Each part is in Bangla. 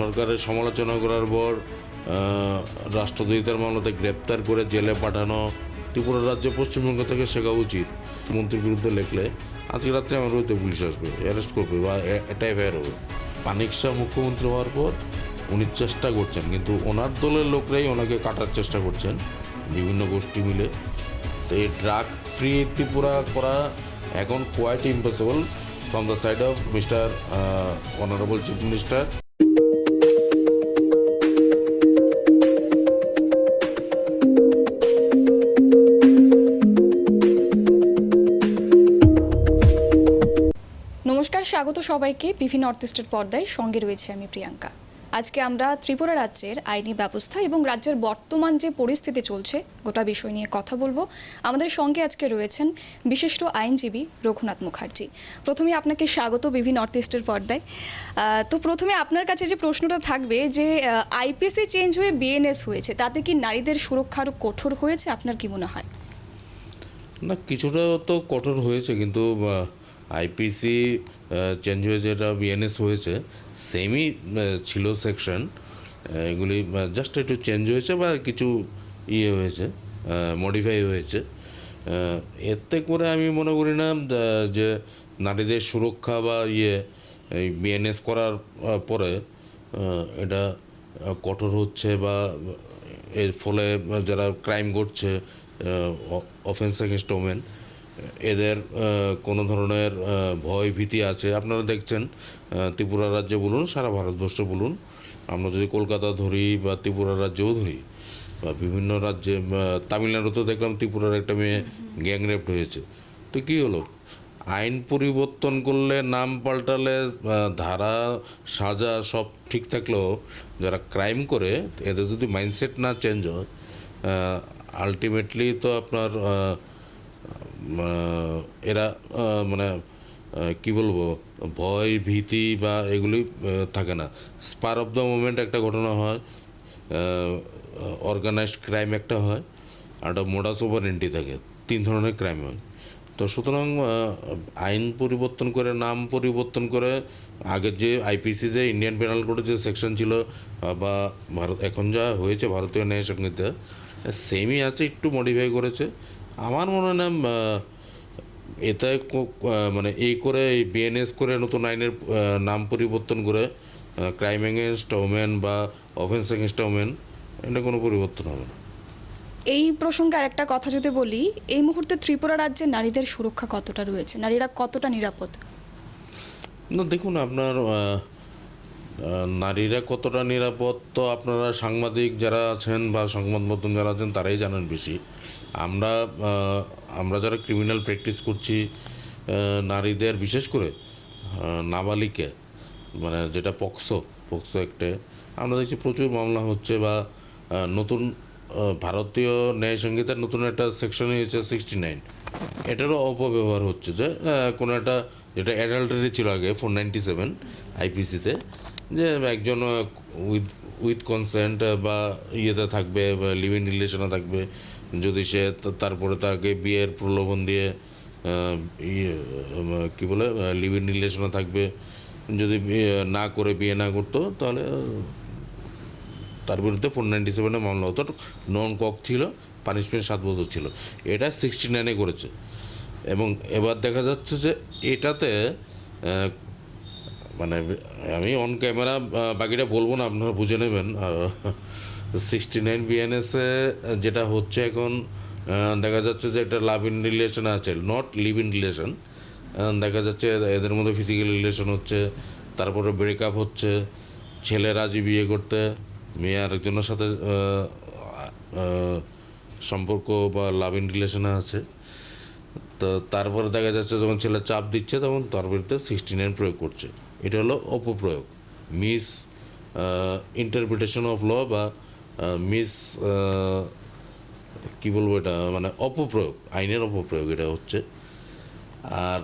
সরকারের সমালোচনা করার পর রাষ্ট্রদ্রোহিতার মামলাতে গ্রেপ্তার করে জেলে পাঠানো ত্রিপুরা রাজ্য পশ্চিমবঙ্গ থেকে শেখা উচিত, মন্ত্রীর বিরুদ্ধে লেখলে। আজকে রাত্রে আমার বিরুদ্ধে পুলিশ আসবে, অ্যারেস্ট করবে বা এটা এফআইআর হবে। মানিক শাহ মুখ্যমন্ত্রী হওয়ার পর উনি চেষ্টা করছেন, কিন্তু ওনার দলের লোকরাই ওনাকে কাটার চেষ্টা করছেন, বিভিন্ন গোষ্ঠী মিলে। তো এই ড্রাগ ফ্রি ত্রিপুরা করা এখন quite impossible from the side of mister honourable chief minister স্বাগত সবাইকে বিভিন্ন নর্থ ইস্টের পর্দায়। সঙ্গে রয়েছে আমি প্রিয়াঙ্কা। আজকে আমরা ত্রিপুরা রাজ্যের আইনি ব্যবস্থা এবং রাজ্যের বর্তমান যে পরিস্থিতি চলছে, গোটা বিষয় নিয়ে কথা বলব। আমাদের সঙ্গে আজকে রয়েছেন বিশিষ্ট আইনজীবী রঘুনাথ মুখার্জি। প্রথমে আপনাকে স্বাগত বিভি নর্থ ইস্টের পর্দায়। তো প্রথমে আপনার কাছে যে প্রশ্নটা থাকবে যে আইপিসি চেঞ্জ হয়ে বিএনএস হয়েছে, তাতে কি নারীদের সুরক্ষা আরও কঠোর হয়েছে? আপনার কি মনে হয়? না, কিছুটা তো কঠোর হয়েছে, কিন্তু আইপিসি চেঞ্জ হয়ে যেটা বিএনএস হয়েছে সেমই ছিল সেকশন এগুলি জাস্ট একটু চেঞ্জ হয়েছে বা কিছু ইয়ে হয়েছে মডিফাই হয়েছে। এতে করে আমি মনে করি না যে নারীদের সুরক্ষা বা ইয়ে এই বিএনএস করার পরে এটা কঠোর হচ্ছে বা এর ফলে যারা ক্রাইম করছে অফেন্স এগেনস্ট ওমেন এদের কোনো ধরনের ভয় ভীতি আছে। আপনারা দেখছেন ত্রিপুরা রাজ্যে বলুন সারা ভারতবর্ষ বলুন। আমরা যদি কলকাতা ধরি বা ত্রিপুরা রাজ্যেও ধরি বা বিভিন্ন রাজ্যে আহ, তামিলনাড়ুতেও দেখলাম ত্রিপুরার একটা মেয়ে গ্যাং রেপ্ট হয়েছে। তো কী হলো? আইন পরিবর্তন করলে নাম পাল্টালে ধারা সাজা সব ঠিক থাকলেও যারা ক্রাইম করে এদের যদি মাইন্ডসেট না চেঞ্জ হয় আলটিমেটলি তো আপনার এরা মানে কি বলব, ভয়, ভীতি বা এগুলি থাকে না। স্পার অফ দ্য মোমেন্ট একটা ঘটনা হয় অর্গানাইজড ক্রাইম একটা হয়, আর একটা মোডাস ওভার এন্টি থাকে, তিন ধরনের ক্রাইম হয়। তো সুতরাং আইন পরিবর্তন করে, নাম পরিবর্তন করে, আগের যে আইপিসি যে ইন্ডিয়ান পেনাল কোডের যে সেকশন ছিল বা ভারত, এখন যা হয়েছে ভারতীয় ন্যায় সংহিতা সেমই আছে, একটু মডিফাই করেছে। আমার মনে হয় না এতে কো- মানে এই করে এই বিএনএস করে নতুন আইনের নাম পরিবর্তন করে ক্রাইম এগেনস্ট ওমেন বা অফেন্স এগেনস্ট ওমেন এটা কোনো পরিবর্তন হবে না। এই প্রসঙ্গে আরেকটা কথা যদি বলি এই মুহূর্তে ত্রিপুরা রাজ্যে নারীদের সুরক্ষা কতটা রয়েছে? নারীরা কতটা নিরাপদ? না দেখুন আপনার নারীরা কতটা নিরাপদ তো আপনারা সাংবাদিক যারা আছেন বা সংবাদ মাধ্যম যারা আছেন তারাই জানেন বেশি। আমরা আমরা যারা ক্রিমিনাল প্র্যাকটিস করছি নারীদের বিশেষ করে নাবালিকে মানে যেটা পক্সো পক্সো একটে, আমরা দেখছি প্রচুর মামলা হচ্ছে বা নতুন ভারতীয় ন্যায় সংহিতার নতুন একটা সেকশন হয়েছে সিক্সটি নাইন এটারও অপব্যবহার হচ্ছে যে কোনো একটা যেটা অ্যাডাল্টারি ছিল আগে ফোর নাইনটি সেভেন আইপিসিতে যে একজন উইথ উইথ কনসেন্ট বা ইয়েতে থাকবে, বা লিভ ইন রিলেশনে থাকবে যদি সে তারপরে তাকে বিয়ের প্রলোভন দিয়ে ইয়ে কী বলে লিভ রিলেশনে থাকবে, যদি না করে, বিয়ে না করতো, তাহলে তার বিরুদ্ধে ফোর নাইনটি সেভেনে মামলা হতো। নন কক ছিল পানিশমেন্ট সাত বছর ছিল। এটা সিক্সটি নাইনে করেছে। এবং এবার দেখা যাচ্ছে যে এটাতে মানে আমি অন ক্যামেরা বাকিটা বলব না, আপনারা বুঝে নেবেন সিক্সটি নাইন বিএনএসে যেটা হচ্ছে এখন দেখা যাচ্ছে যে একটা লাভ ইন রিলেশন আছে নট লিভ ইন রিলেশন দেখা যাচ্ছে এদের মধ্যে ফিজিক্যাল রিলেশন হচ্ছে, তারপরে ব্রেকআপ হচ্ছে, ছেলে রাজি বিয়ে করতে, মেয়ে আরেকজনের সাথে সম্পর্ক বা লাভ ইন রিলেশনে আছে, তো তারপরে দেখা যাচ্ছে যখন ছেলে চাপ দিচ্ছে তখন তার বিরুদ্ধে সিক্সটি নাইন প্রয়োগ করছে। এটা হলো অপপ্রয়োগ মিস ইন্টারপ্রিটেশন অফ ল বা মিস কি বলব এটা? মানে অপপ্রয়োগ আইনের অপপ্রয়োগ এটা হচ্ছে। আর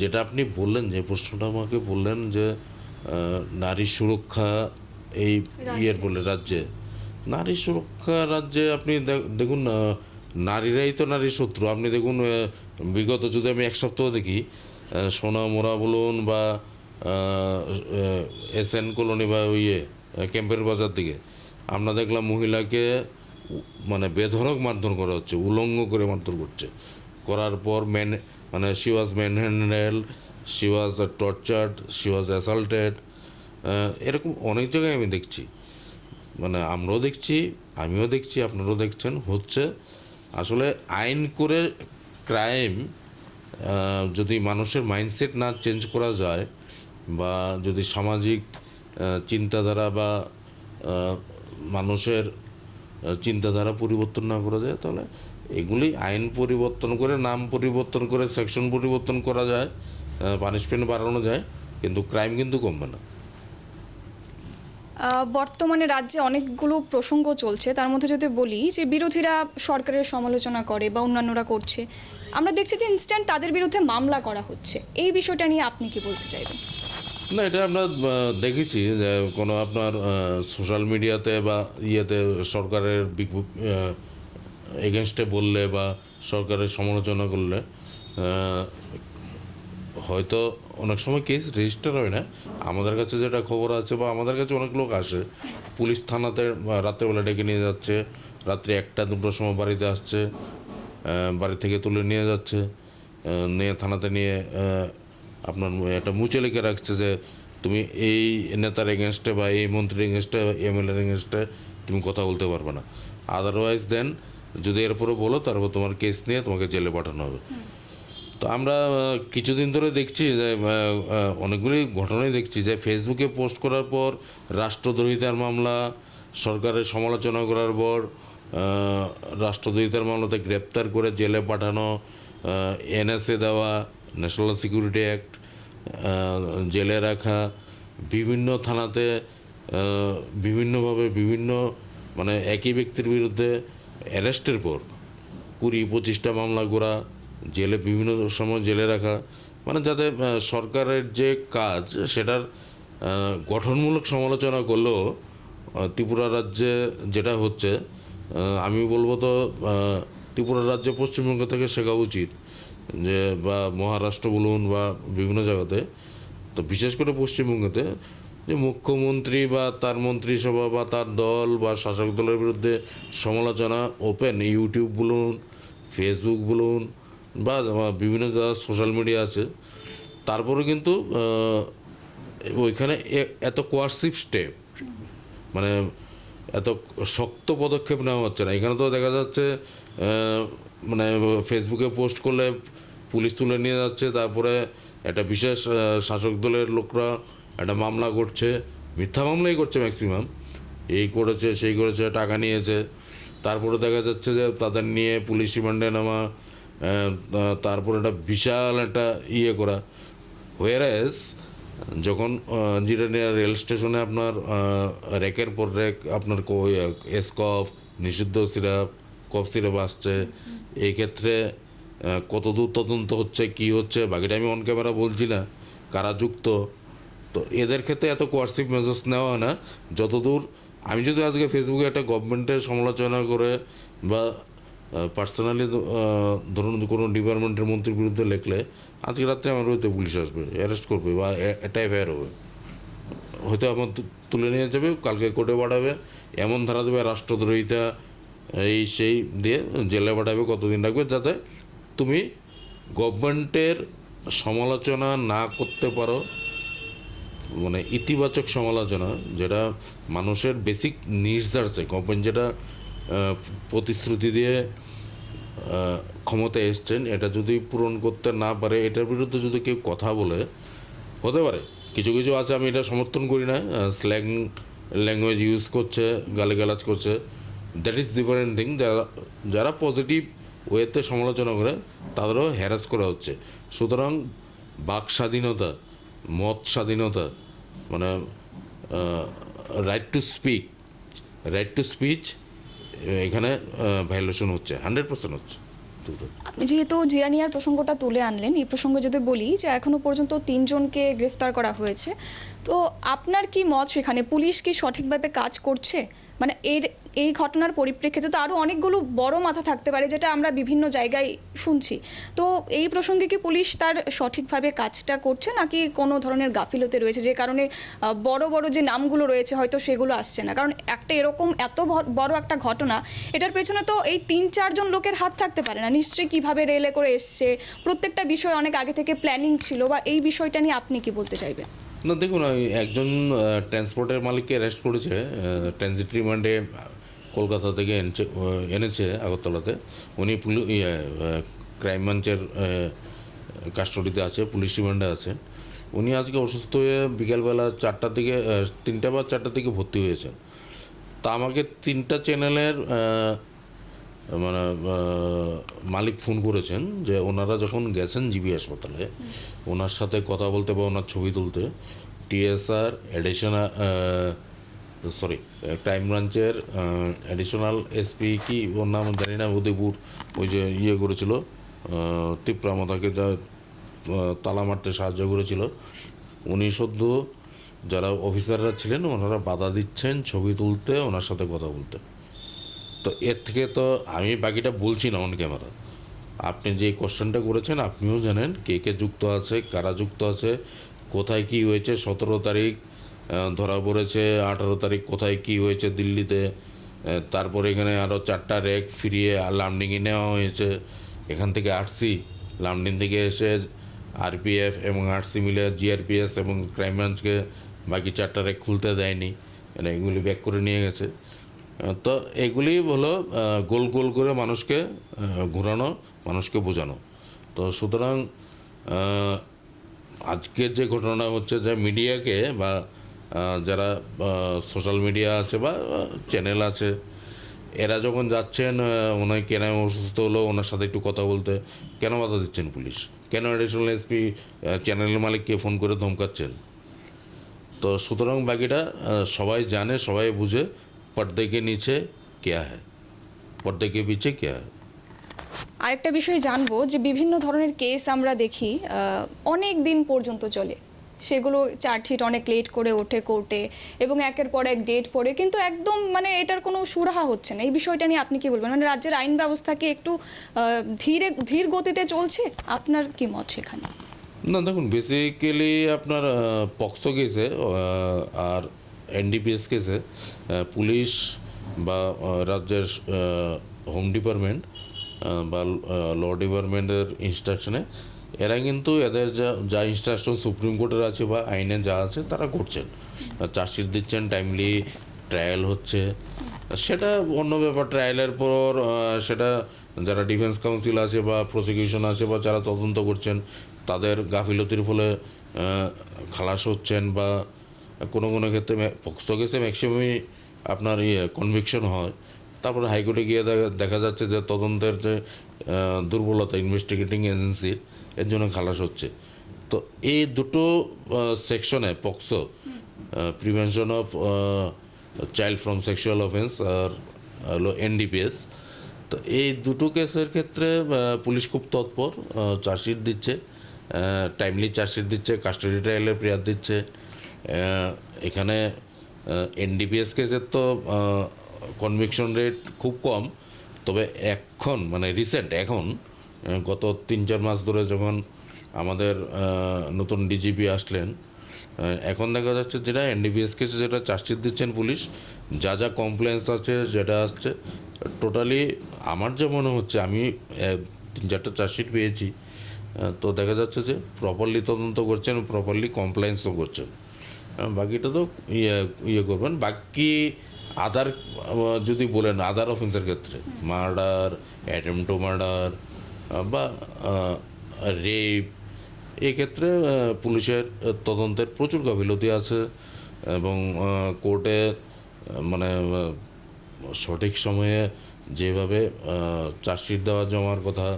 যেটা আপনি বললেন যে প্রশ্নটা আমাকে বললেন যে নারী সুরক্ষা এই ইয়ের বলে রাজ্যে। নারী সুরক্ষা রাজ্যে আপনি দেখুন নারীরাই তো নারী শত্রু। আপনি দেখুন বিগত যদি আমি এক সপ্তাহ দেখি সোনা সোনামোরা বলুন বা এস এন কলোনি বা ইয়ে ক্যাম্পের বাজার দিকে আমরা দেখলাম মহিলাকে মানে বেধরক মারধর করা হচ্ছে, উলঙ্গ করে মারধর করছে। করার পর ম্যান মানে she was manhandle she was tortured she was assaulted এরকম অনেক জায়গায় আমি দেখছি। মানে আমরাও দেখছি, আমিও দেখছি, আপনারাও দেখছেন, হচ্ছে আসলে আইন করে ক্রাইম যদি মানুষের মাইন্ডসেট না চেঞ্জ করা যায় বা যদি সামাজিক চিন্তাধারা বা মানুষের চিন্তাধারা পরিবর্তন না করা যায়, তাহলে এগুলি আইন পরিবর্তন করে, নাম পরিবর্তন করে, সেকশন পরিবর্তন করা যায় পানিশমেন্ট বাড়ানো যায়, কিন্তু ক্রাইম কিন্তু কমবে না। বর্তমানে রাজ্যে অনেকগুলো প্রসঙ্গ চলছে। তার মধ্যে যদি বলি যে, বিরোধীরা সরকারের সমালোচনা করে বা অন্যান্যরা করছে, আমরা দেখছি যে ইনস্ট্যান্ট তাদের বিরুদ্ধে মামলা করা হচ্ছে। এই বিষয়টা নিয়ে আপনি কি বলতে চাইবেন? না, এটা আমরা দেখেছি যে কোনো আপনার সোশ্যাল মিডিয়াতে বা ইয়েতে সরকারের এগেনস্টে বললে বা সরকারের সমালোচনা করলে হয়তো অনেক সময় কেস রেজিস্টার হয় না। আমাদের কাছে যেটা খবর আছে বা আমাদের কাছে অনেক লোক আসে। পুলিশ থানাতে রাত্রেবেলা ডেকে নিয়ে যাচ্ছে, রাত্রি একটা, দুটোর সময় বাড়িতে আসছে বাড়ি থেকে তুলে নিয়ে যাচ্ছে নিয়ে থানাতে নিয়ে আপনার একটা মুচে লিখে রাখছে যে তুমি এই নেতার এগেনস্টে বা এই মন্ত্রীর এগেনস্টে এমএলএর এগেনস্টে তুমি কথা বলতে পারবে না। আদারওয়াইজ দেন যদি এরপরে বলো তারপর তোমার কেস নিয়ে তোমাকে জেলে পাঠানো হবে। তো আমরা কিছুদিন ধরে দেখছি যে অনেকগুলি ঘটনাই দেখছি যে ফেসবুকে পোস্ট করার পর রাষ্ট্রদ্রোহিতার মামলা সরকারের সমালোচনা করার পর রাষ্ট্রদ্রোহিতার মামলাতে গ্রেপ্তার করে জেলে পাঠানো এনএসএ দেওয়া ন্যাশনাল সিকিউরিটি অ্যাক্ট জেলে রাখা, বিভিন্ন থানাতে বিভিন্নভাবে বিভিন্ন মানে একই ব্যক্তির বিরুদ্ধে অ্যারেস্টের পর কুড়ি পঁচিশটা মামলা করা জেলে বিভিন্ন সময় জেলে রাখা মানে যাতে সরকারের যে কাজ সেটার গঠনমূলক সমালোচনা করলেও ত্রিপুরা রাজ্যে যেটা হচ্ছে আমি বলব তো ত্রিপুরা রাজ্যে পশ্চিমবঙ্গ থেকে শেখা উচিত। যে বা মহারাষ্ট্র বলুন বা বিভিন্ন জায়গাতে, তো বিশেষ করে পশ্চিমবঙ্গতে, যে মুখ্যমন্ত্রী বা তার মন্ত্রিসভা বা তার দল বা শাসক দলের বিরুদ্ধে সমালোচনা ওপেন ইউটিউব বলুন ফেসবুক বলুন বা বিভিন্ন যা সোশ্যাল মিডিয়া আছে, তারপরে কিন্তু ওইখানে এত কোয়ার্সিভ স্টেপ মানে এত শক্ত পদক্ষেপ নেওয়া হচ্ছে না। এখানে তো দেখা যাচ্ছে মানে ফেসবুকে পোস্ট করলে পুলিশ তুলে নিয়ে যাচ্ছে তারপরে একটা বিশেষ শাসক দলের লোকরা একটা মামলা করছে মিথ্যা মামলাই করছে ম্যাক্সিমাম এই করেছে সেই করেছে টাকা নিয়েছে। তারপরে দেখা যাচ্ছে যে তাদের নিয়ে পুলিশ রিমান্ডে নেওয়া তারপরে একটা বিশাল একটা ইয়ে করা। হোয়ারাস যখন জিরানিয়া রেল স্টেশনে আপনার আহ, র্যাকের পর র্যাক আপনার এসকফ নিষিদ্ধ সিরাপ কফ সিরাপ আসছে এই ক্ষেত্রে কতদূর তদন্ত হচ্ছে, কি হচ্ছে, বাকিটা আমি অন ক্যামেরা বলছি না কারা যুক্ত। তো এদের ক্ষেত্রে এত কোয়ার্সিভ মেজার্স নেওয়া হয় না। যতদূর আমি যদি আজকে ফেসবুকে একটা গভর্নমেন্টের সমালোচনা করে বা পার্সোনালি ধরুন কোনো ডিপার্টমেন্টের মন্ত্রীর বিরুদ্ধে লিখলে, আজকে রাত্রে আমার হয়তো পুলিশ আসবে অ্যারেস্ট করবে বা একটা এফআইআর হবে। হয়তো আমার তুলে নিয়ে যাবে, কালকে কোর্টে পাঠাবে, এমন ধারা দেবে রাষ্ট্রদ্রোহিতা, এই সেই দিয়ে জেলে পাঠাবে, কতদিন রাখবে, যাতে তুমি গভর্নমেন্টের সমালোচনা না করতে পারো মানে ইতিবাচক সমালোচনা, যেটা মানুষের বেসিক নিডস আছে। গভর্নমেন্ট যেটা প্রতিশ্রুতি দিয়ে ক্ষমতায় এসছেন, এটা যদি পূরণ করতে না পারে, এটার বিরুদ্ধে যদি কেউ কথা বলে, হতে পারে। কিছু কিছু আছে, আমি এটা সমর্থন করি না। স্ল্যাং ল্যাঙ্গুয়েজ ইউজ করছে, গালিগালাজ করছে। দ্যাট ইজ ডিফারেন্ট থিং যারা যারা পজিটিভ ওয়েতে সমালোচনা করে তাদেরও হ্যারাস করা হচ্ছে। সুতরাং বাক স্বাধীনতা, মত স্বাধীনতা মানে right to speak right to speech এখানে ভাইলেশন হচ্ছে হান্ড্রেড পার্সেন্ট হচ্ছে। আপনি যেহেতু জিরানিয়ার প্রসঙ্গটা তুলে আনলেন, এই প্রসঙ্গে যদি বলি যে এখনও পর্যন্ত তিনজনকে গ্রেফতার করা হয়েছে, তো আপনার কি মত সেখানে? পুলিশ কি সঠিকভাবে কাজ করছে? মানে এর এই ঘটনার পরিপ্রেক্ষিতে তো আরও অনেকগুলো বড় মাথা থাকতে পারে, যেটা আমরা বিভিন্ন জায়গায় শুনছি। তো এই প্রসঙ্গে কি পুলিশ তার সঠিকভাবে কাজটা করছে, নাকি কোনো ধরনের গাফিলতি রয়েছে যে কারণে বড় বড় যে নামগুলো রয়েছে হয়তো সেগুলো আসছে না? কারণ একটা এরকম এত বড় একটা ঘটনা, এটার পেছনে তো এই তিন চারজন লোকের হাত থাকতে পারে না। নিশ্চয়ই কীভাবে রেলে করে এসছে? প্রত্যেকটা বিষয় অনেক আগে থেকে প্ল্যানিং ছিল, বা এই বিষয়টা নিয়ে আপনি কি বলতে চাইবেন? না, দেখুন একজন ট্রান্সপোর্টের মালিককে অ্যারেস্ট করেছে ট্রানজিট রিমান্ডে কলকাতা থেকে এনেছে এনেছে আগরতলাতে। উনি পুলি ক্রাইম ব্রাঞ্চের কাস্টডিতে আছে পুলিশ রিমান্ডে আছে। উনি আজকে অসুস্থ হয়ে বিকেলবেলা চারটার দিকে তিনটা বা চারটার দিকে ভর্তি হয়েছেন। তা আমাকে তিনটা চ্যানেলের মানে মালিক ফোন করেছেন যে ওনারা যখন গেছেন জিবি হাসপাতালে ওনার সাথে কথা বলতে বা ওনার ছবি তুলতে টিএসআর এডিশনাল সরি ক্রাইম ব্রাঞ্চের অ্যাডিশনাল এসপি কি ওর নাম জানি না, উদয়পুর, ওই যে ইয়ে করেছিল তিপ্রামতাকে যা তালা মারতে সাহায্য করেছিল। উনি সদ্য যারা অফিসাররা ছিলেন, ওনারা বাধা দিচ্ছেন ছবি তুলতে, ওনার সাথে কথা বলতে। তো এর থেকে তো আমি বাকিটা বলছি না অন ক্যামেরা আপনি যে কোশ্চেনটা করেছেন, আপনিও জানেন কে কে যুক্ত আছে, কারা যুক্ত আছে, কোথায় কি হয়েছে, সতেরো তারিখ ধরা পড়েছে আঠারো তারিখ কোথায় কি হয়েছে দিল্লিতে। তারপর এখানে আরও চারটা র্যাক ফিরিয়ে লামডিংয়ে নেওয়া হয়েছে। এখান থেকে আরসি লামডিং থেকে এসে আরপিএফ এবং আরসি মিলে জিআরপিএস এবং ক্রাইম ব্রাঞ্চকে বাকি চারটা র্যাক খুলতে দেয়নি। মানে এগুলি ব্যাক করে নিয়ে গেছে। তো এগুলি হলো গোল গোল করে মানুষকে ঘোরানো, মানুষকে বোঝানো। তো সুতরাং আজকের যে ঘটনা হচ্ছে যে মিডিয়াকে বা যারা সোশ্যাল মিডিয়া আছে বা চ্যানেল আছে, এরা যখন যাচ্ছেন ওনার কেন অসুস্থ হলো, ওনার সাথে একটু কথা বলতে, কেন বাধা দিচ্ছেন পুলিশ? কেন অ্যাডিশনাল এসপি চ্যানেলের মালিককে ফোন করে ধমকাচ্ছেন? তো সুতরাং বাকিটা সবাই জানে, সবাই বুঝে, পর্দেকে নিচে কেয়া হ্যায় পর্দেকে পিছে কেয়া হ্যায় আরেকটা বিষয় জানব যে বিভিন্ন ধরনের কেস আমরা দেখি অনেক দিন পর্যন্ত চলে। সেগুলো চার্জশিট অনেক লেট করে ওঠে কোর্টে এবং একের পর এক ডেট পড়ে। কিন্তু একদম মানে এটার কোনো সুরাহা হচ্ছে না। এই বিষয়টা নিয়ে আপনি কি বলবেন? মানে রাজ্যের আইন ব্যবস্থা কি একটু ধীরে, ধীর গতিতে চলছে? আপনার কি মত সেখানে? না, দেখুন বেসিক্যালি আপনার পক্সো কেসে আর এনডিপিএস কেসে পুলিশ বা রাজ্যের হোম ডিপার্টমেন্ট বা ল ডিপার্টমেন্টের ইনস্ট্রাকশনে এরা কিন্তু এদের যা যা ইনস্ট্রাকশন সুপ্রিম কোর্টের আছে বা আইনে যা আছে তারা করছেন। চার্জশিট দিচ্ছেন টাইমলি ট্রায়াল হচ্ছে। সেটা অন্য ব্যাপার ট্রায়ালের পর সেটা যারা ডিফেন্স কাউন্সিল আছে বা প্রসিকিউশন আছে বা যারা তদন্ত করছেন, তাদের গাফিলতির ফলে খালাস হচ্ছেন বা কোনো কোনো ক্ষেত্রে পক্সো কেসে ম্যাক্সিমামই আপনার ইয়ে কনভিকশন হয়। তারপরে হাইকোর্টে গিয়ে দেখা- যাচ্ছে যে তদন্তের যে দুর্বলতা ইনভেস্টিগেটিং এজেন্সির এর জন্য খালাস হচ্ছে। তো এই দুটো সেকশনে POCSO prevention of child from sexual offence আর হলো এনডিপিএস তো এই দুটো কেসের ক্ষেত্রে পুলিশ খুব তৎপর চার্জশিট দিচ্ছে টাইমলি চার্জশিট দিচ্ছে কাস্টডি ট্রায়ালের প্রেয়ার দিচ্ছে। এখানে এনডিপিএস কেসের তো কনভিকশন রেট খুব কম, তবে এখন মানে রিসেন্ট এখন গত তিন চার মাস ধরে যখন আমাদের নতুন ডিজিপি আসলেন এখন দেখা যাচ্ছে যেটা এনডিপিএস কেসে যেটা চার্জশিট দিচ্ছেন পুলিশ, যা যা কমপ্লেন্স আছে, যেটা আসছে টোটালি আমার যে মনে হচ্ছে, আমি তিন চারটা চার্জশিট পেয়েছি তো দেখা যাচ্ছে যে প্রপারলি তদন্ত করছেন প্রপারলি কমপ্লেন্সও করছেন। বাকিটা তো ইয়ে ইয়ে করবেন। বাকি আদার যদি বলেন আদার অফেন্সের ক্ষেত্রে মার্ডার অ্যাটেম্প টু মার্ডার বা রেপ এক্ষেত্রে পুলিশের তদন্তের প্রচুর গাফিলতি আছে এবং কোর্টে মানে সঠিক সময়ে যেভাবে চার্জশিট দেওয়া জমার কথা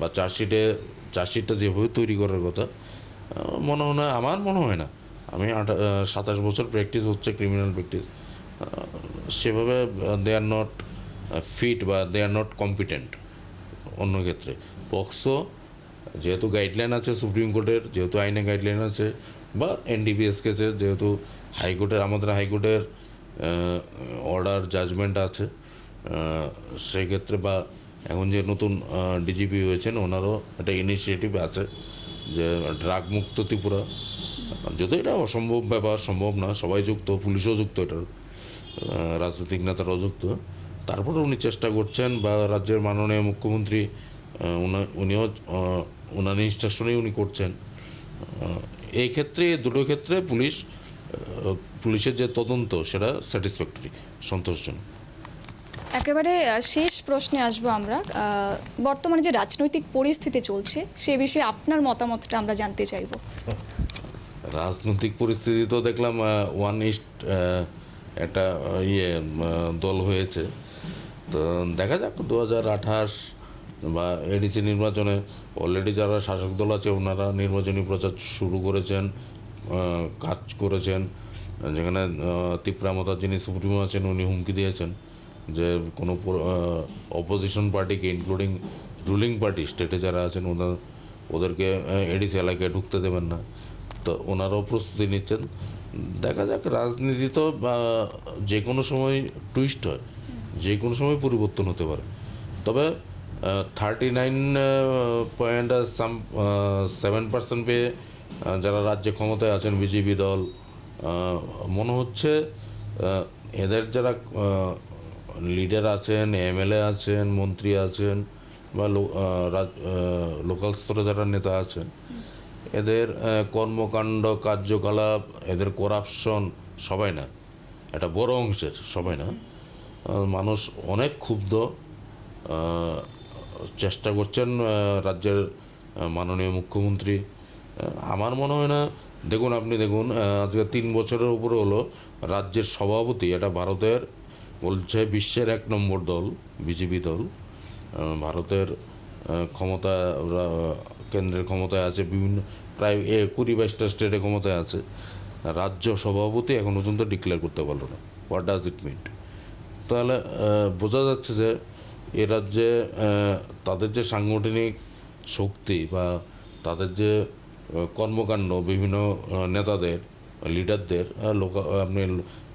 বা চার্জশিটে, চার্জশিটটা যেভাবে তৈরি করার কথা মনে হয় না, আমার মনে হয় না। আমি আঠা সাতাশ বছর প্র্যাকটিস হচ্ছে ক্রিমিনাল প্র্যাকটিস সেভাবে দে আর নট ফিট বা দে আর নট কম্পিটেন্ট অন্য ক্ষেত্রে। পক্সো, যেহেতু গাইডলাইন আছে সুপ্রিম কোর্টের যেহেতু আইনে গাইডলাইন আছে, বা এনডিপিএস কেসের যেহেতু হাইকোর্টের, আমাদের হাইকোর্টের অর্ডার জাজমেন্ট আছে সেক্ষেত্রে বা এখন যে নতুন ডিজিপি হয়েছেন, ওনারও একটা ইনিশিয়েটিভ আছে যে ড্রাগ মুক্ত ত্রিপুরা। যদিও এটা অসম্ভব ব্যাপার, সম্ভব না, সবাই যুক্ত, পুলিশও যুক্ত এটার রাজনৈতিক নেতারাও যুক্ত। তারপরে উনি চেষ্টা করছেন বা রাজ্যের মাননীয় মুখ্যমন্ত্রী উনিও উনার ইনস্ট্রাকশনেই উনি করছেন। এই ক্ষেত্রে দুটো ক্ষেত্রে পুলিশ পুলিশের যে তদন্ত সেটা স্যাটিসফ্যাক্টরি সন্তোষজনক। একেবারে শেষ প্রশ্নে আসব আমরা। বর্তমানে যে রাজনৈতিক পরিস্থিতি চলছে সে বিষয়ে আপনার মতামতটা আমরা জানতে চাইব। রাজনৈতিক পরিস্থিতি তো দেখলাম ওয়ান ইস্ট একটা ইয়ে দল হয়েছে। তো দেখা যাক দু হাজার আঠাশ বা এডিসি নির্বাচনে অলরেডি যারা শাসক দল আছে, ওনারা নির্বাচনী প্রচার শুরু করেছেন কাজ করেছেন। যেখানে তিপ্রামতার যিনি সুপ্রিমো আছেন, উনি হুমকি দিয়েছেন যে কোনো অপোজিশন পার্টিকে ইনক্লুডিং রুলিং পার্টি স্টেটে যারা আছেন ওনার ওদেরকে এডিসি এলাকায় ঢুকতে দেবেন না। তো ওনারাও প্রস্তুতি নিচ্ছেন। দেখা যাক, রাজনীতি তো যে কোনো সময় টুইস্ট হয় যে কোনো সময় পরিবর্তন হতে পারে। তবে thirty nine point some seven percent পেয়ে যারা রাজ্যে ক্ষমতায় আছেন বিজেপি দল আহ, মনে হচ্ছে আহ, এদের যারা লিডার আছেন এমএলএ আছেন মন্ত্রী আছেন বা লোকাল স্তরে যারা নেতা আছেন এদের কর্মকাণ্ড কার্যকলাপ এদের করাপশন সবাই না একটা বড় অংশের সবাই না মানুষ অনেক ক্ষুব্ধ চেষ্টা করছেন রাজ্যের মাননীয় মুখ্যমন্ত্রী। আমার মনে হয় না, দেখুন আপনি, দেখুন আজকে তিন বছরের উপরে হলো রাজ্যের সভাপতি, এটা ভারতের, বলছে বিশ্বের এক নম্বর দল, বিজেপি দল। ভারতের ক্ষমতা কেন্দ্রের ক্ষমতায় আছে, বিভিন্ন, প্রায়, এ কুড়ি বাইশটা স্টেটে ক্ষমতায় আছে। রাজ্য সভাপতি এখন পর্যন্ত ডিক্লেয়ার করতে পারল না। হোয়াট ডাজ ইট মিন তাহলে বোঝা যাচ্ছে যে এ রাজ্যে তাদের যে সাংগঠনিক শক্তি বা তাদের যে কর্মকাণ্ড বিভিন্ন নেতাদের, লিডারদের লোক, আপনি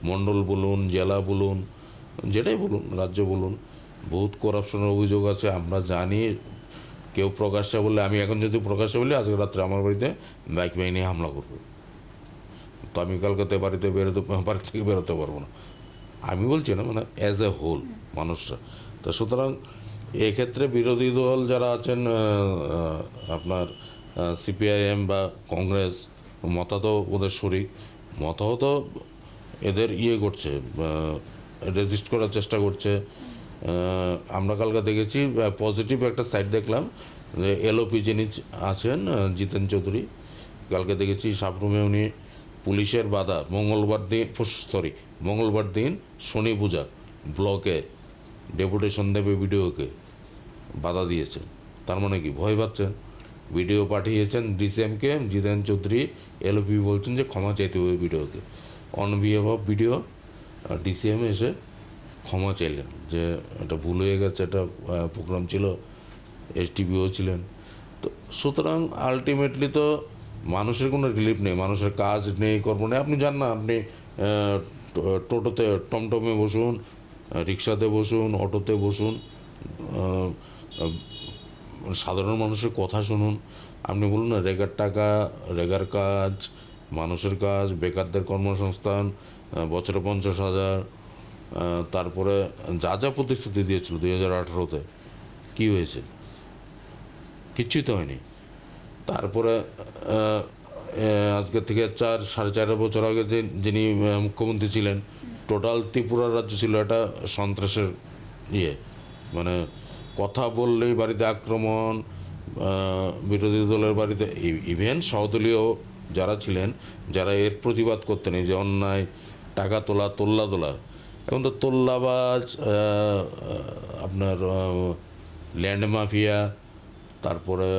মণ্ডল বলুন, জেলা বলুন, যেটাই বলুন, রাজ্য বলুন, বহুত করাপশনের অভিযোগ আছে। আমরা জানি, কেউ প্রকাশ্যে বললে, আমি এখন যদি প্রকাশ্যে বলি, আজকে রাত্রে আমার বাড়িতে বাইক নিয়ে হামলা করবে। তো আমি কালকাতে বাড়িতে বেরোতে, বাড়ি থেকে বেরোতে পারব না। আমি বলছি না মানে অ্যাজ এ হোল মানুষরা। তো সুতরাং এক্ষেত্রে বিরোধী দল যারা আছেন আপনার সিপিআইএম বা কংগ্রেস মতাহত ওদের শরিক মতাহত এদের ইয়ে করছে রেজিস্ট করার চেষ্টা করছে। আমরা কালকে দেখেছি পজিটিভ একটা সাইড দেখলাম, যে এলওপি যিনি আছেন জিতেন চৌধুরী, কালকে দেখেছি সাবরুমে উনি পুলিশের বাধা, মঙ্গলবার দিন সরি মঙ্গলবার দিন শনি পূজা, ব্লকে ডেপুটেশন দেবে বিডিওকে বাধা দিয়েছে তার মানে কি? ভয় পাচ্ছেন? ভিডিও পাঠিয়েছেন ডিসিএমকে, জিতেন চৌধুরী, এলওপি বলছেন যে ক্ষমা চাইতে হবে ভিডিওকে। On behalf of video DCM এসে ক্ষমা চাইলেন। যে এটা ভুল হয়ে গেছে, এটা প্রোগ্রাম ছিল এসটিভিও ছিলেন। তো সুতরাং আলটিমেটলি তো মানুষের কোনো রিলিফ নেই, মানুষের কাজ নেই, কর্ম নেই। আপনি যান না, আপনি টোটোতে টমটমে বসুন রিক্সাতে বসুন, অটোতে বসুন সাধারণ মানুষের কথা শুনুন। আপনি বলুন না, রেগার টাকা, রেগার কাজ, মানুষের কাজ, বেকারদের কর্মসংস্থান বছরে পঞ্চাশ হাজার তারপরে যা যা প্রতিশ্রুতি দিয়েছিল দুই হাজার আঠারোতে, কী হয়েছে? কিচ্ছুই তো হয়নি। তারপরে আজকে থেকে চার, সাড়ে চার বছর আগে যে, যিনি মুখ্যমন্ত্রী ছিলেন টোটাল ত্রিপুরা রাজ্য ছিল একটা সন্ত্রাসের ইয়ে। মানে কথা বললেই বাড়িতে আক্রমণ বিরোধী দলের বাড়িতে ইভেন সহদলীয় যারা ছিলেন, যারা এর প্রতিবাদ করতেন, এই যে অন্যায়, টাকা তোলা, তোল্লা তোলা। এখন তো তোল্লাবাজ আপনার ল্যান্ড মাফিয়া, তারপরে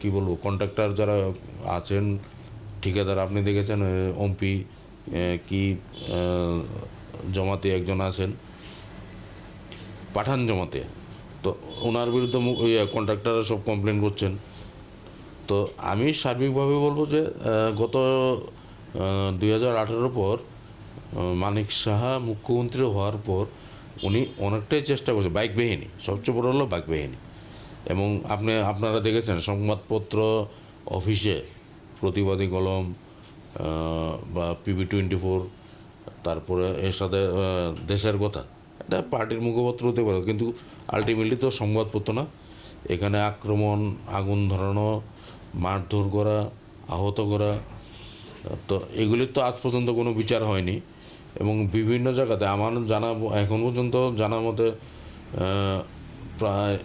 কি বলব, কন্ট্রাক্টর যারা আছেন, ঠিকাদার আপনি দেখেছেন ওমপি কি জমাতে একজন আছেন, পাঠান জমাতে। তো ওনার বিরুদ্ধে কন্ট্রাক্টররা সব কমপ্লেন করছেন। তো আমি সার্বিকভাবে বলব যে গত দুই হাজার পর মানিক সাহা মুখ্যমন্ত্রী হওয়ার পর, উনি অনেকটাই চেষ্টা করছে বাইক বাহিনী, সবচেয়ে বড় হলো বাইক বাহিনী। এবং আপনি, আপনারা দেখেছেন, সংবাদপত্র অফিসে প্রতিবাদী কলম বা পিবি টোয়েন্টি ফোর তারপরে এর সাথে দেশের কথা। এটা পার্টির মুখপত্র হতে পারে, কিন্তু আলটিমেটলি তো সংবাদপত্র না। এখানে আক্রমণ, আগুন ধরানো, মারধর করা, আহত করা, তো এগুলির তো আজ পর্যন্ত কোনো বিচার হয়নি। এবং বিভিন্ন জায়গাতে আমার জানা, এখন পর্যন্ত জানা মতে প্রায়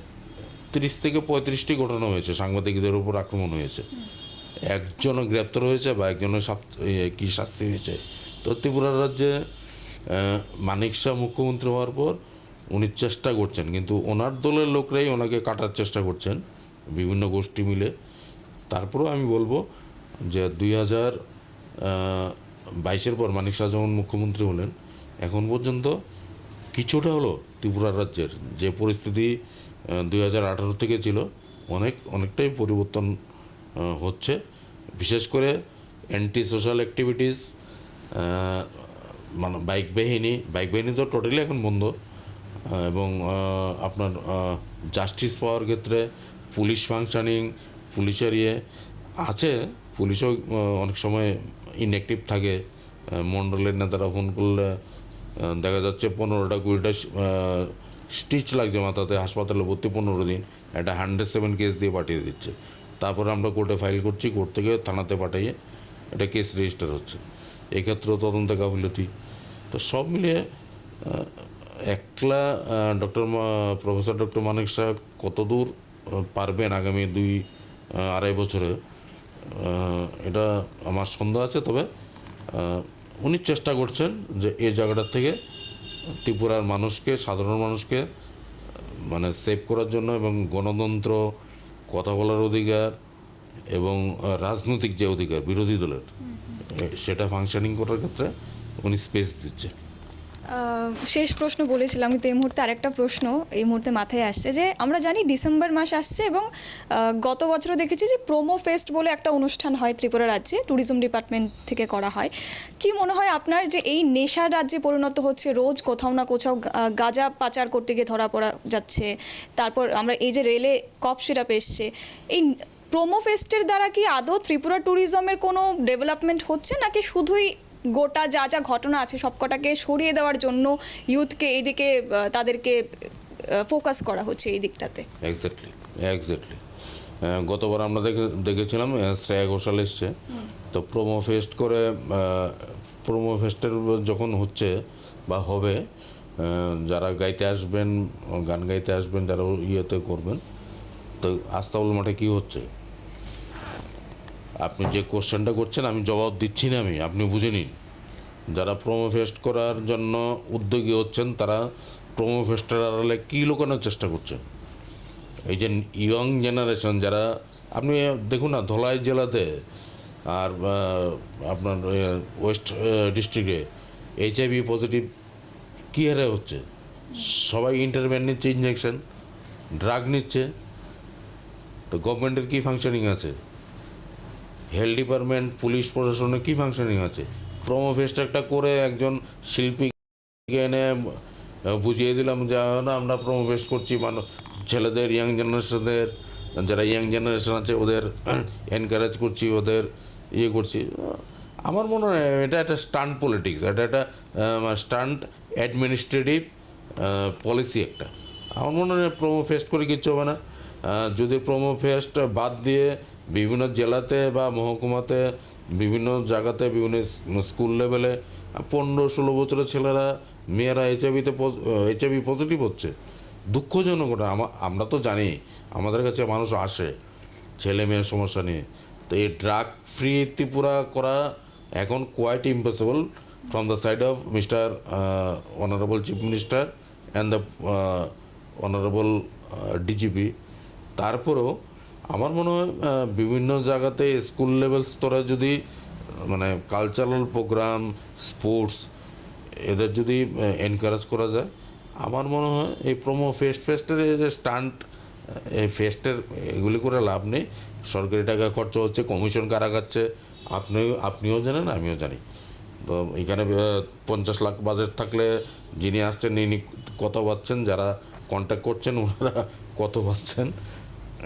তিরিশ থেকে পঁয়ত্রিশটি ঘটনা হয়েছে, সাংবাদিকদের উপর আক্রমণ হয়েছে। একজনও গ্রেপ্তার হয়েছে বা একজনের কি শাস্তি হয়েছে। তো ত্রিপুরা রাজ্যে মানিক শাহ মুখ্যমন্ত্রী হওয়ার পর উনি চেষ্টা করছেন, কিন্তু ওনার দলের লোকরাই ওনাকে কাটার চেষ্টা করছেন বিভিন্ন গোষ্ঠী মিলে। তারপরেও আমি বলব যে দুই হাজার বাইশের পর মানিক শাহ যেমন মুখ্যমন্ত্রী হলেন, এখন পর্যন্ত কিছুটা হলো ত্রিপুরা রাজ্যের যে পরিস্থিতি দুই হাজার আঠারো থেকে ছিল, অনেক, অনেকটাই পরিবর্তন হচ্ছে। বিশেষ করে অ্যান্টি সোশ্যাল অ্যাক্টিভিটিস মানে বাইক বাহিনী বাইক বাহিনী তো টোটালি এখন বন্ধ। এবং আপনার জাস্টিস পাওয়ার ক্ষেত্রে পুলিশ ফাংশানিং পুলিশের ইয়ে আছে। পুলিশও অনেক সময় ইনঅ্যাক্টিভ থাকে। মণ্ডলের নেতারা ফোন করলে দেখা যাচ্ছে পনেরোটা, কুড়িটা স্টিচ লাগছে মাথাতে, হাসপাতালে ভর্তি পনেরো দিন। একটা হান্ড্রেড সেভেন কেস দিয়ে পাঠিয়ে দিচ্ছে। তারপরে আমরা কোর্টে ফাইল করছি, কোর্ট থেকে থানাতে পাঠিয়ে এটা কেস রেজিস্টার হচ্ছে। এক্ষেত্রেও তদন্ত গাফিলতি তো সব মিলিয়ে একলা doctor professor doctor Manik Saha কতদূর পারবেন আগামী দুই আড়াই বছরে? এটা আমার সন্দেহ আছে, তবে উনি চেষ্টা করছেন যে এই জায়গাটার থেকে ত্রিপুরার মানুষকে, সাধারণ মানুষকে মানে সেভ করার জন্য এবং গণতন্ত্র কথা বলার অধিকার এবং রাজনৈতিক যে অধিকার বিরোধী দলের সেটা ফাংশনিং করার ক্ষেত্রে উনি স্পেস দিচ্ছে শেষ প্রশ্ন বলেছিলাম, কিন্তু এই মুহূর্তে আরেকটা প্রশ্ন এই মুহূর্তে মাথায় আসছে যে, আমরা জানি ডিসেম্বর মাস আসছে এবং গত বছরও দেখেছি যে প্রোমো ফেস্ট বলে একটা অনুষ্ঠান হয় ত্রিপুরা রাজ্যে, ট্যুরিজম ডিপার্টমেন্ট থেকে করা হয়। কি মনে হয় আপনার যে এই নেশার রাজ্যে পরিণত হচ্ছে রোজ কোথাও না কোথাও গাঁজা পাচার করতে গিয়ে ধরা পড়া যাচ্ছে, তারপর আমরা এই যে রেলে কপ সিরাপ এসছে, এই প্রোমো ফেস্টের দ্বারা কি আদৌ ত্রিপুরা ট্যুরিজমের কোনো ডেভেলপমেন্ট হচ্ছে নাকি শুধুই গোটা যা যা ঘটনা আছে সবকটাকে সরিয়ে দেওয়ার জন্য ইউথকে এইদিকে তাদেরকে ফোকাস করা হচ্ছে এই দিকটাতে। এক্স্যাক্টলি এক্স্যাক্টলি গতবার আমরা দেখে দেখেছিলাম শ্রেয়া ঘোষাল এসছে। তো প্রোমো ফেস্ট করে প্রোমো ফেস্টের যখন হচ্ছে বা হবে যারা গাইতে আসবেন গান গাইতে আসবেন যারা ইয়েতে করবেন তো আস্তাবল মাঠে কি হচ্ছে? আপনি যে কোশ্চেনটা করছেন, আমি জবাব দিচ্ছি না আমি, আপনি বুঝে নিন। যারা প্রোমো ফেস্ট করার জন্য উদ্যোগী হচ্ছেন, তারা প্রোমো ফেস্টের আড়ালে কী লুকানোর চেষ্টা করছেন? এই যে ইয়ং জেনারেশন যারা, আপনি দেখুন না, ধলাই জেলাতে আর আপনার ওয়েস্ট ডিস্ট্রিক্টে এইচআইভি পজিটিভ কী হারে হচ্ছে? সবাই ইন্টারভেন নিচ্ছে ইঞ্জেকশন ড্রাগ নিচ্ছে। তো গভর্নমেন্টের কী ফাংশনিং আছে? হেলথ ডিপার্টমেন্ট, পুলিশ প্রশাসনে কী ফাংশনিং আছে? প্রোমো ফেস্ট একটা করে একজন শিল্পীকে এনে বুঝিয়ে দিলাম যে না, আমরা প্রোমো ফেস্ট করছি মানুষ ছেলেদের ইয়াং জেনারেশনদের যারা ইয়াং জেনারেশন আছে, ওদের এনকারেজ করছি, ওদের ইয়ে করছি। আমার মনে হয় এটা একটা স্টান্ট পলিটিক্স এটা একটা স্টান্ট অ্যাডমিনিস্ট্রেটিভ পলিসি একটা। আমার মনে হয় প্রোমো ফেস্ট করে কিচ্ছু হবে না। যদি প্রোমো ফেস্ট বাদ দিয়ে বিভিন্ন জেলাতে বা মহকুমাতে, বিভিন্ন জায়গাতে, বিভিন্ন স্কুল লেভেলে পনেরো ষোলো বছরের ছেলেরা, মেয়েরা এইচআইভিতে এইচআইভি পজিটিভ হচ্ছে। দুঃখজনক ওটা। আমা- আমরা তো জানি, আমাদের কাছে মানুষ আসে ছেলে মেয়ের সমস্যা নিয়ে। তো এই ড্রাগ ফ্রি ত্রিপুরা করা এখন quite impossible from the side of mister honourable chief minister and the honourable DGP তারপরেও আমার মনে হয় বিভিন্ন জায়গাতে স্কুল লেভেল স্তরে যদি মানে কালচারাল প্রোগ্রাম স্পোর্টস এদের যদি এনকারেজ করা যায়, আমার মনে হয় এই প্রোমো ফেস্ট ফেস্টের যে স্টান্ট এই ফেস্টের এগুলি করে লাভ নেই। সরকারি টাকা খরচা হচ্ছে কমিশন কারা খাচ্ছে, আপনি, আপনিও জানেন, আমিও জানি। তো এখানে পঞ্চাশ লাখ বাজেট থাকলে যিনি আসছেন, ইনি কত পাচ্ছেন যারা কন্ট্যাক্ট করছেন, ওনারা কত পাচ্ছেন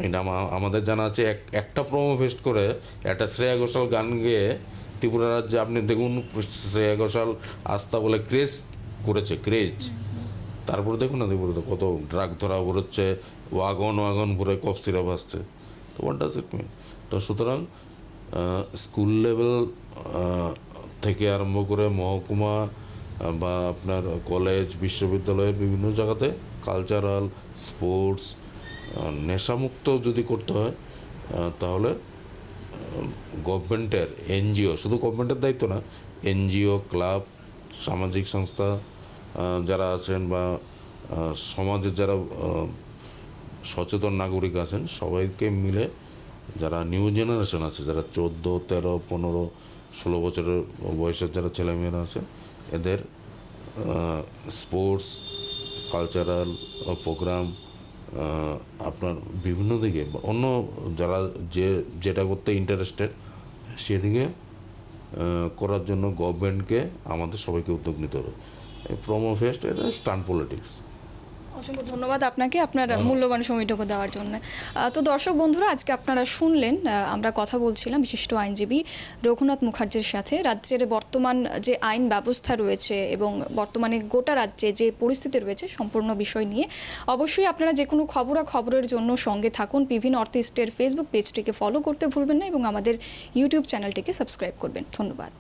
এটা আমা- আমাদের জানা আছে, এক, একটা প্রোমো ফেস্ট করে একটা শ্রেয়া ঘোষাল গান গেয়ে ত্রিপুরা রাজ্যে আপনি দেখুন, শ্রেয়া ঘোষাল আস্থা বলে ক্রেজ করেছে ক্রেজ তারপর দেখুন না ত্রিপুরাতে কত ড্রাগ ধরা বেরোচ্ছে ওয়াগন ওয়াগন ভরে কফ সিরাপ আসছে। তো হোয়াট ডাজ ইট মিন তো সুতরাং স্কুল লেভেল থেকে আরম্ভ করে মহকুমা বা আপনার কলেজ বিশ্ববিদ্যালয়ের বিভিন্ন জায়গাতে কালচারাল স্পোর্টস নেশামুক্ত যদি করতে হয় তাহলে গভর্নমেন্টের এনজিও, শুধু গভর্নমেন্টের দায়িত্ব না, এনজিও, ক্লাব, সামাজিক সংস্থা যারা আছেন বা সমাজের যারা সচেতন নাগরিক আছেন, সবাইকে মিলে যারা নিউ জেনারেশন আছে, যারা চোদ্দ, তেরো, পনেরো, ষোলো বছরের বয়সের যারা ছেলেমেয়েরা আছে এদের স্পোর্টস কালচারাল প্রোগ্রাম আপনার বিভিন্ন দিকে অন্য যারা যে, যেটা করতে ইন্টারেস্টেড সেদিকে করার জন্য গভর্নমেন্টকে আমাদের সবাইকে উদ্যোগ নিতে হবে। প্রোমো ফেস্ট এটা স্টান পলিটিক্স অসংখ্য ধন্যবাদ আপনাকে আপনার মূল্যবান সময়টুকু দেওয়ার জন্য। তো দর্শক বন্ধুরা আজকে আপনারা শুনলেন আমরা কথা বলছিলাম বিশিষ্ট আইনজীবী রঘুনাথ মুখার্জির সাথে। রাজ্যের বর্তমান যে আইন ব্যবস্থা রয়েছে এবং বর্তমানে গোটা রাজ্যে যে পরিস্থিতি রয়েছে সম্পূর্ণ বিষয় নিয়ে অবশ্যই আপনারা যে কোনো খবরা খবরের জন্য সঙ্গে থাকুন। বিভিন্ন অর্থ ইস্টের ফেসবুক পেজটিকে ফলো করতে ভুলবেন না এবং আমাদের ইউটিউব চ্যানেলটিকে সাবস্ক্রাইব করবেন। ধন্যবাদ।